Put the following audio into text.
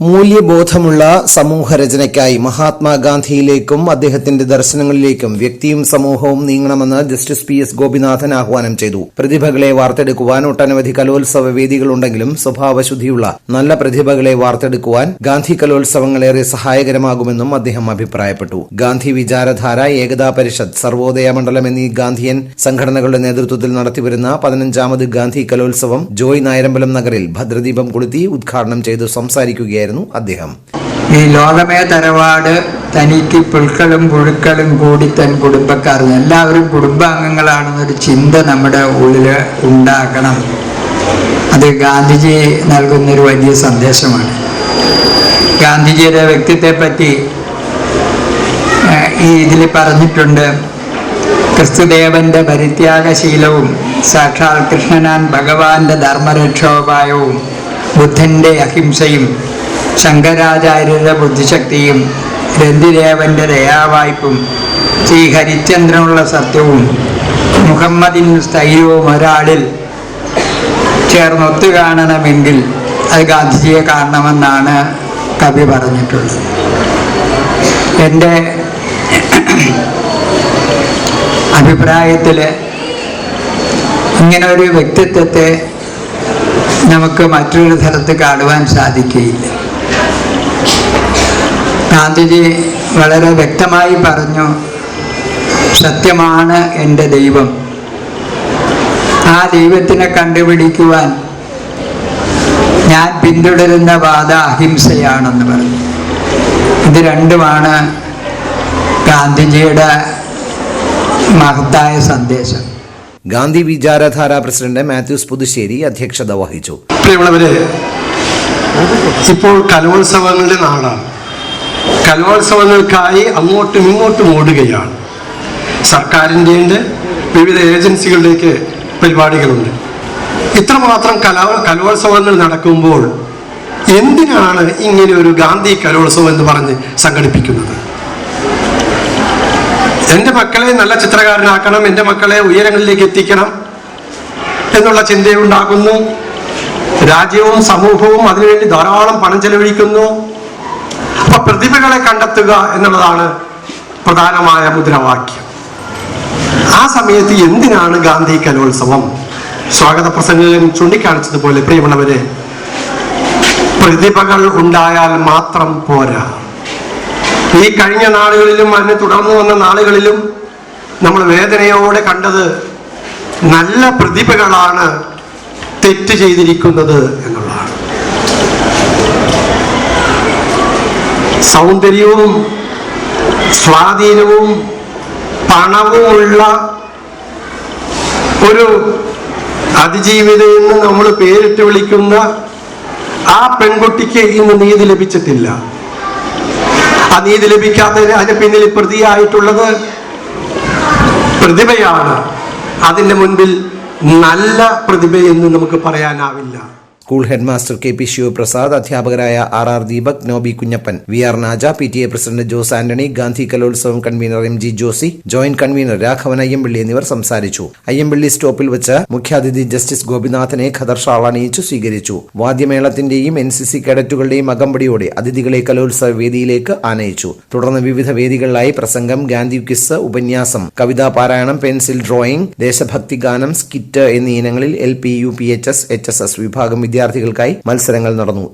മൂല്യബോധമുള്ള സമൂഹരചനയ്ക്കായി മഹാത്മാഗാന്ധിയിലേക്കും അദ്ദേഹത്തിന്റെ ദർശനങ്ങളിലേക്കും വ്യക്തിയും സമൂഹവും നീങ്ങണമെന്ന് ജസ്റ്റിസ് പി എസ് ഗോപിനാഥൻ ആഹ്വാനം ചെയ്തു. പ്രതിഭകളെ വാർത്തെടുക്കുവാൻ ഒട്ടനവധി കലോത്സവ വേദികളുണ്ടെങ്കിലും സ്വഭാവശുദ്ധിയുള്ള നല്ല പ്രതിഭകളെ വാർത്തെടുക്കുവാൻ ഗാന്ധി കലോത്സവങ്ങളേറെ സഹായകരമാകുമെന്നും അദ്ദേഹം അഭിപ്രായപ്പെട്ടു. ഗാന്ധി വിചാരധാര ഏകതാ പരിഷത്ത് സർവോദയ മണ്ഡലം എന്നീ ഗാന്ധിയൻ സംഘടനകളുടെ നേതൃത്വത്തിൽ നടത്തിവരുന്ന പതിനഞ്ചാമത് ഗാന്ധി കലോത്സവം ജോയ് നായരമ്പലം നഗറിൽ ഭദ്രദീപം കൊളുത്തി ഉദ്ഘാടനം ചെയ്തു സംസാരിക്കുകയായിരുന്നു അദ്ദേഹം. ഈ ലോകമേ തറവാട് തനിക്ക് പുൽക്കളും പുഴുക്കളും കൂടി തൻ കുടുംബക്കാർ എല്ലാവരും കുടുംബാംഗങ്ങളാണെന്നൊരു ചിന്ത നമ്മുടെ ഉള്ളിൽ ഉണ്ടാക്കണം അത് ഗാന്ധിജി നൽകുന്നൊരു വലിയ സന്ദേശമാണ്. ഗാന്ധിജിയുടെ വ്യക്തിത്വത്തെ പറ്റി ഈ ഇതിൽ പറഞ്ഞിട്ടുണ്ട്. ക്രിസ്തുദേവന്റെ പരിത്യാഗശീലവും സാക്ഷാൽ കൃഷ്ണനാൻ ഭഗവാന്റെ ധർമ്മരക്ഷോപായവും ബുദ്ധന്റെ അഹിംസയും ശങ്കരാചാര്യരുടെ ബുദ്ധിശക്തിയും രന്തിദേവന്റെ ദയാവായ്പും ശ്രീ ഹരിചന്ദ്രനുള്ള സത്യവും മുഹമ്മദിൻ സ്ഥൈര്യവും ഒരാളിൽ ചേർന്നൊത്തു കാണണമെങ്കിൽ അത് ഗാന്ധിജിയെ കാണണമെന്നാണ് കവി പറഞ്ഞിട്ടുള്ളത്. എന്റെ അഭിപ്രായത്തിൽ ഇങ്ങനെ ഒരു വ്യക്തിത്വത്തെ നമുക്ക് മറ്റൊരു തരത്ത് കാണുവാൻ സാധിക്കുകയില്ല. ഗാന്ധിജി വളരെ വ്യക്തമായി പറഞ്ഞു സത്യമാണ് എന്റെ ദൈവം. ആ ദൈവത്തിനെ കണ്ടുപിടിക്കുവാൻ ഞാൻ പിന്തുടരുന്ന വാദ അഹിംസയാണെന്ന് പറഞ്ഞു. ഇത് രണ്ടുമാണ് ഗാന്ധിജിയുടെ മഹത്തായ സന്ദേശം. ഗാന്ധി വിചാരധാര പ്രസിഡന്റ് മാത്യൂസ് പുതുശ്ശേരി അധ്യക്ഷത വഹിച്ചു. പ്രിയമുള്ളവരെ ഇപ്പോൾ കലോത്സവങ്ങളുടെ നാടാണ് കലോത്സവങ്ങൾക്കായി അങ്ങോട്ടും ഇങ്ങോട്ടും ഓടുകയാണ്. സർക്കാരിന്റെ വിവിധ ഏജൻസികളിലേക്ക് പരിപാടികളുണ്ട്. ഇത്രമാത്രം കലാ കലോത്സവങ്ങൾ നടക്കുമ്പോൾ എന്തിനാണ് ഇങ്ങനെ ഒരു ഗാന്ധി കലോത്സവം എന്ന് പറഞ്ഞ് സംഘടിപ്പിക്കുന്നത്? എന്റെ മക്കളെ നല്ല ചിത്രകാരനാക്കണം എന്റെ മക്കളെ ഉയരങ്ങളിലേക്ക് എത്തിക്കണം എന്നുള്ള ചിന്തയുണ്ടാകുന്നു. രാജ്യവും സമൂഹവും അതിനുവേണ്ടി ധാരാളം പണം ചെലവഴിക്കുന്നു. അപ്പൊ പ്രതിഭകളെ കണ്ടെത്തുക എന്നുള്ളതാണ് പ്രധാനമായ മുദ്രാവാക്യം. ആ സമയത്ത് എന്തിനാണ് ഗാന്ധി കലോത്സവം? സ്വാഗത പ്രസംഗകൻ ചൂണ്ടിക്കാണിച്ചതുപോലെ പ്രിയമുള്ളവരെ പ്രതിഭകൾ ഉണ്ടായാൽ മാത്രം പോരാ. ഈ കഴിഞ്ഞ നാളുകളിലും അതിനെ തുടർന്നു വന്ന നാളുകളിലും നമ്മൾ വേദനയോടെ കണ്ടത് നല്ല പ്രതിഭകളാണ് തെറ്റ് ചെയ്തിരിക്കുന്നത് എന്നുള്ളതാണ്. സൗന്ദര്യവും സ്വാധീനവും പണവുമുള്ള ഒരു അതിജീവിത എന്ന് നമ്മൾ പേരിട്ട് വിളിക്കുന്ന ആ പെൺകുട്ടിക്ക് ഇന്ന് നീതി ലഭിച്ചിട്ടില്ല. ആ നീതി ലഭിക്കാത്തതിന് അതിന് പിന്നിൽ പ്രതിയായിട്ടുള്ളത് പ്രതിഭയാണ്. അതിന്റെ മുൻപിൽ നല്ല പ്രതിഭയെന്ന് നമുക്ക് പറയാനാവില്ല. School headmaster K P Sivaprasad അധ്യാപകരായ R R Deepak Nobi Kunjappan V R Naja P T A president Jose Antony Gandhi Kalolsavam convener M G Josy joint convener Raghavan Ayyampally എന്നിവർ സംസാരിച്ചു. അയ്യമ്പള്ളി സ്റ്റോപ്പിൽ വെച്ച് മുഖ്യാതിഥി ജസ്റ്റിസ് ഗോപിനാഥനെ ഖദർ അണിയിച്ചു സ്വീകരിച്ചു. വാദ്യമേളത്തിന്റെയും എൻ സി സി കേഡറ്റുകളുടെയും അകമ്പടിയോടെ അതിഥികളെ കലോത്സവ വേദിയിലേക്ക് ആനയിച്ചു. തുടർന്ന് വിവിധ വേദികളിലായി പ്രസംഗം ഗാന്ധി കിസ് ഉപന്യാസം കവിതാ പാരായണം പെൻസിൽ ഡ്രോയിംഗ് ദേശഭക്തി ഗാനം സ്കിറ്റ് എന്നീ ഇനങ്ങളിൽ L P U P H S H S S വിഭാഗം വിദ്യാർത്ഥികൾക്കായി മത്സരങ്ങൾ നടന്നു.